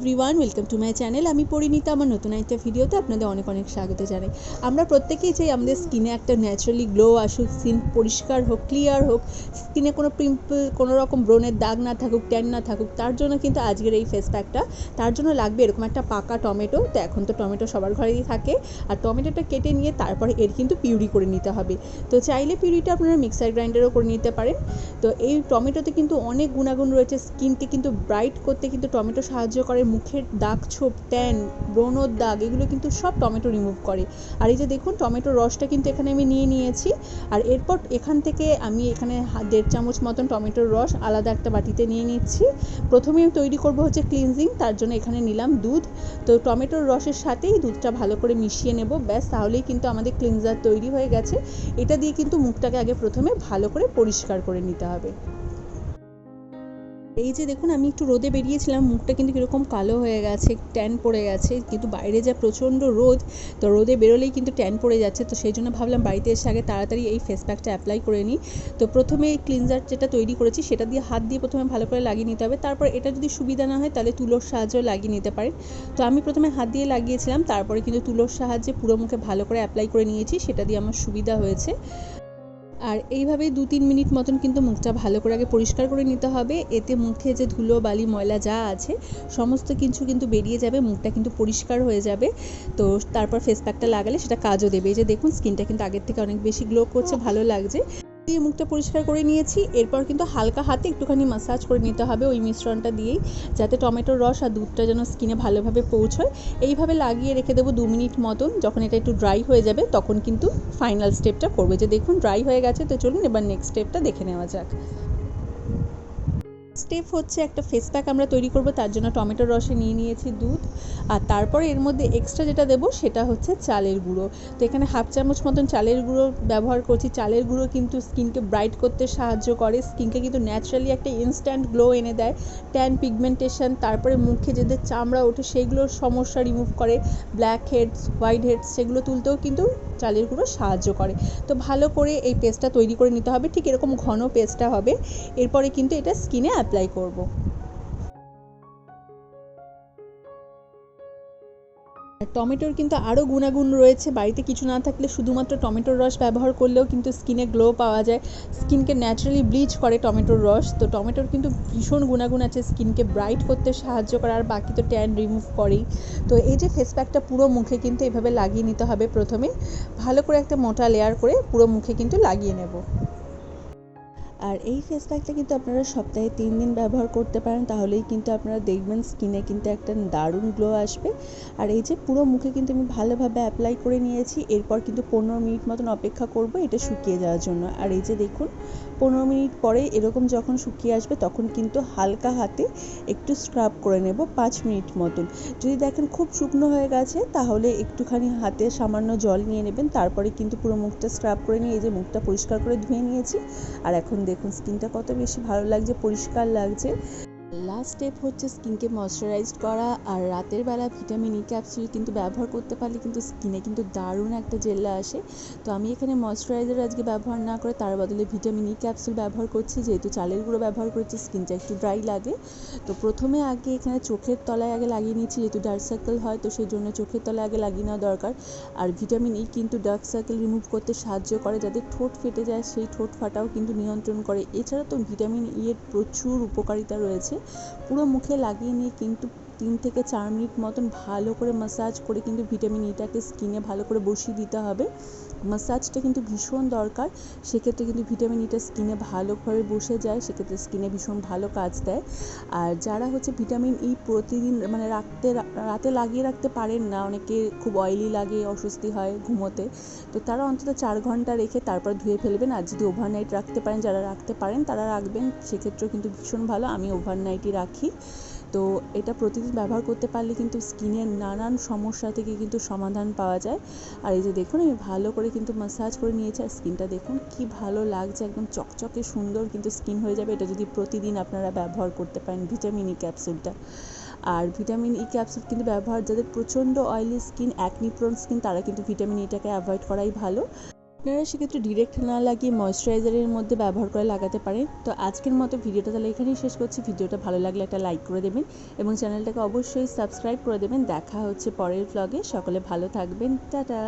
Everyone welcome to my channel আমি পরিণীতা, আমার নতুন একটা ভিডিওতে আপনাদের অনেক অনেক স্বাগত জানাই। আমরা প্রত্যেকেই চাই আমাদের স্কিনে একটা ন্যাচারালি গ্লো আসুক স্কিন পরিষ্কার হোক ক্লিয়ার হোক স্কিনে কোনো পিম্পল কোনো রকম ব্রণের দাগ না থাকুক ট্যান না থাকুক, তার জন্য কিন্তু আজকের এই ফেস প্যাকটা তার জন্য লাগবে এরকম একটা পাকা টমেটো তো এখন তো টমেটো সবার ঘরেই থাকে। আর টমেটোটা কেটে নিয়ে তারপরে এর কিন্তু পিউরি করে নিতে হবে। তো চাইলে পিউরিটা আপনারা মিক্সার গ্রাইন্ডারও করে নিতে পারেন। তো এই টমেটোতে কিন্তু অনেক গুণাগুণ রয়েছে। স্কিনকে কিন্তু ব্রাইট করতে কিন্তু টমেটো সাহায্য করে। মুখের দাগ ছোপ, ট্যান, ব্রণর দাগ, এগুলো কিন্তু সব টমেটো রিমুভ করে। আর এই যে দেখুন, টমেটোর রসটা কিন্তু এখানে আমি নিয়ে নিয়েছি। আর এরপর এখান থেকে আমি এখানে দেড় চামচ মতন টমেটোর রস আলাদা একটা বাটিতে নিয়ে নিচ্ছি। প্রথমে আমি তৈরি করব হচ্ছে ক্লিনজিং তার জন্য এখানে নিলাম দুধ। তো টমেটোর রসের সাথেই দুধটা ভালো করে মিশিয়ে নেব, ব্যাস, তাহলেই কিন্তু আমাদের ক্লিনজার তৈরি হয়ে গেছে। এটা দিয়ে কিন্তু মুখটাকে আগে প্রথমে ভালো করে পরিষ্কার করে নিতে হবে। এই যে দেখুন, আমি একটু রোদে বেরিয়েছিলাম, মুখটা কিন্তু কীরকম কালো হয়ে গেছে, ট্যান পড়ে গেছে, কিন্তু বাইরে যা প্রচণ্ড রোদ, তো রোদে বেরোলেই কিন্তু ট্যান পড়ে যাচ্ছে, তো সেই জন্য ভাবলাম বাড়িতে এসে আগে তাড়াতাড়ি এই ফেস প্যাকটা অ্যাপ্লাই করে নিই। তো প্রথমে ক্লিনজার যেটা তৈরি করেছি, সেটা দিয়ে হাত দিয়ে প্রথমে ভালো করে লাগিয়ে নিতে হবে, তারপর এটা যদি সুবিধা না হয়, তাহলে তুলোর সাহায্যেও লাগিয়ে নিতে পারেন। তো আমি প্রথমে হাত দিয়ে লাগিয়েছিলাম, তারপরে কিন্তু তুলোর সাহায্যে পুরো মুখে ভালো করে অ্যাপ্লাই করে নিয়েছি, সেটা দিয়ে আমার সুবিধা হয়েছে। আর এইভাবে দু তিন মিনিট মতন কিন্তু মুখটা ভালো করে আগে পরিষ্কার করে নিতে হবে। এতে মুখে যে ধুলো, বালি, ময়লা যা আছে, সমস্ত কিছু কিন্তু বেরিয়ে যাবে, মুখটা কিন্তু পরিষ্কার হয়ে যাবে। তো তারপর ফেস প্যাকটা লাগালে সেটা কাজও দেবে। এই যে দেখুন স্কিনটা কিন্তু আগের থেকে অনেক বেশি গ্লো করছে, ভালো লাগছে। দিয়ে মুখটা পরিষ্কার করে নিয়েছি। এরপর কিন্তু হালকা হাতে একটুখানি মাসাজ করে নিতে হবে ওই মিশ্রণটা দিয়েই, যাতে টমেটোর রস আর দুধটা যেন স্কিনে ভালোভাবে পৌঁছয়। এইভাবে লাগিয়ে রেখে দেবো দু মিনিট মতন। যখন এটা একটু ড্রাই হয়ে যাবে, তখন কিন্তু ফাইনাল স্টেপটা করবে। যে দেখুন ড্রাই হয়ে গেছে, তো চলুন এবার নেক্সট স্টেপটা দেখে নেওয়া যাক। স্টেপ হচ্ছে একটা ফেস প্যাক আমরা তৈরি করব, তার জন্য টমেটোর রসে নিয়ে নিয়েছি দুধ। আর তারপরে এর মধ্যে এক্সট্রা যেটা দেবো সেটা হচ্ছে চালের গুঁড়ো। তো এখানে হাফ চামচ মতন চালের গুঁড়ো ব্যবহার করছি। চালের গুঁড়ো কিন্তু স্কিনকে ব্রাইট করতে সাহায্য করে। স্কিনকে কিন্তু ন্যাচারালি একটা ইনস্ট্যান্ট গ্লো এনে দেয়। ট্যান পিগমেন্টেশন তারপরে মুখে যাদের চামড়া ওঠে সেগুলোর সমস্যা রিমুভ করে। ব্ল্যাক হেডস হোয়াইট হেডস সেগুলো তুলতেও কিন্তু চালের গুঁড়ো সাহায্য করে। তো ভালো করে এই পেস্টটা তৈরি করে নিতে হবে। ঠিক এরকম ঘন পেস্টটা হবে। এরপরে কিন্তু এটা স্কিনে অ্যাপ্লাই করব। টমেটোর কিন্তু আরও গুণাগুণ রয়েছে। বাড়িতে কিছু না থাকলে শুধুমাত্র টমেটোর রস ব্যবহার করলেও কিন্তু স্কিনে গ্লো পাওয়া যায়। স্কিনকে ন্যাচারালি ব্লিচ করে টমেটোর রস। তো টমেটোর কিন্তু ভীষণ গুণাগুণ আছে স্কিনকে ব্রাইট করতে সাহায্য করে আর বাকি তো ট্যান রিমুভ করেই। তো এই যে ফেস প্যাকটা পুরো মুখে কিন্তু এভাবে লাগিয়ে নিতে হবে প্রথমে। ভালো করে একটা মোটা লেয়ার করে পুরো মুখে কিন্তু লাগিয়ে নেব। আর এই ফেস প্যাকটা কিন্তু আপনারা সপ্তাহে তিন দিন ব্যবহার করতে পারেন, তাহলেই কিন্তু আপনারা দেখবেন স্কিনে কিন্তু একটা দারুণ গ্লো আসবে। আর এই যে পুরো মুখে কিন্তু আমি ভালোভাবে অ্যাপ্লাই করে নিয়েছি, এরপর কিন্তু পনেরো মিনিট মতন অপেক্ষা করব এটা শুকিয়ে যাওয়ার জন্য। আর এই যে দেখুন পনেরো মিনিট পরে এরকম যখন শুকিয়ে আসবে, তখন কিন্তু হালকা হাতে একটু স্ক্রাব করে নেব পাঁচ মিনিট মতন। যদি দেখেন খুব শুকনো হয়ে গেছে, তাহলে একটুখানি হাতে সামান্য জল নিয়ে নেবেন, তারপরে কিন্তু পুরো মুখটা স্ক্রাব করে নিয়ে এই যে মুখটা পরিষ্কার করে ধুয়ে নিয়েছি। আর এখন দেখুন স্কিনটা কত বেশি ভালো লাগছে, পরিষ্কার লাগছে। লাস্ট স্টেপ হচ্ছে স্কিনকে ময়শ্চারাইজড করা আর রাতের বেলা ভিটামিন ই ক্যাপসুল কিন্তু ব্যবহার করতে পারলে কিন্তু স্কিনে কিন্তু দারুণ একটা জেল্লা আসে। তো আমি এখানে ময়শ্চারাইজার আজকে ব্যবহার না করে তার বদলে ভিটামিন ই ক্যাপসুল ব্যবহার করছি, যেহেতু চালের গুঁড়ো ব্যবহার করছি স্কিনটা একটু ড্রাই লাগে। তো প্রথমে আগে এখানে চোখের তলায় আগে লাগিয়ে নিচ্ছি যেহেতু ডার্ক সার্কেল হয়, তো সেই জন্য চোখের তলায় আগে লাগিয়ে নেওয়া দরকার। আর ভিটামিন ই কিন্তু ডার্ক সার্কেল রিমুভ করতে সাহায্য করে যাদের ঠোঁট ফেটে যায়, সেই ঠোঁট ফাটাও কিন্তু নিয়ন্ত্রণ করে। এছাড়া তো ভিটামিন ই এর প্রচুর উপকারিতা রয়েছে। পুরো মুখে লাগিয়ে নিয়ে কিন্তু তিন থেকে চার মিনিট মতন ভালো করে মাসাজ করে কিন্তু ভিটামিন ইটাকে স্কিনে ভালো করে বসিয়ে দিতে হবে। মাসাজটা কিন্তু ভীষণ দরকার। সেক্ষেত্রে কিন্তু ভিটামিন ইটা স্কিনে ভালোভাবে বসে যায়, সেক্ষেত্রে স্কিনে ভীষণ ভালো কাজ দেয়। আর যারা হচ্ছে ভিটামিন ই প্রতিদিন মানে রাখতে, রাতে লাগিয়ে রাখতে পারেন না, অনেকে খুব অয়েলি লাগে, অস্বস্তি হয় ঘুমোতে, তো তারা অন্তত চার ঘণ্টা রেখে তারপর ধুয়ে ফেলবেন। আর যদি ওভারনাইট রাখতে পারেন, যারা রাখতে পারেন, তারা রাখবেন। সেক্ষেত্রেও কিন্তু ভীষণ ভালো। আমি ওভারনাইটই রাখি। তো এটা প্রতিদিন ব্যবহার করতে পারলে কিন্তু স্কিনের নানান সমস্যা থেকে কিন্তু সমাধান পাওয়া যায়। আর এই যে দেখুন, আমি ভালো করে কিন্তু মাসাজ করে নিয়েছি আর স্কিনটা দেখুন কি ভালো লাগছে, একদম চকচকে সুন্দর কিন্তু স্কিন হয়ে যাবে। এটা যদি প্রতিদিন আপনারা ব্যবহার করতে পারেন ভিটামিন ই ক্যাপসুলটা আর ভিটামিন ই ক্যাপসুল কিন্তু ব্যবহার, যাদের প্রচণ্ড oily skin acne prone skin তারা কিন্তু ভিটামিন ইটাকে অ্যাভয়েড করাই ভালো। আপনারা সেক্ষেত্রে ডিরেক্ট না লাগিয়ে ময়শ্চারাইজারের মধ্যে ব্যবহার করে লাগাতে পারেন। তো আজকের মতো ভিডিওটা তাহলে এখানেই শেষ করছি। ভিডিওটা ভালো লাগলে একটা লাইক করে দেবেন এবং চ্যানেলটাকে অবশ্যই সাবস্ক্রাইব করে দেবেন। দেখা হচ্ছে পরের ব্লগে সকলে ভালো থাকবেন। টাটা!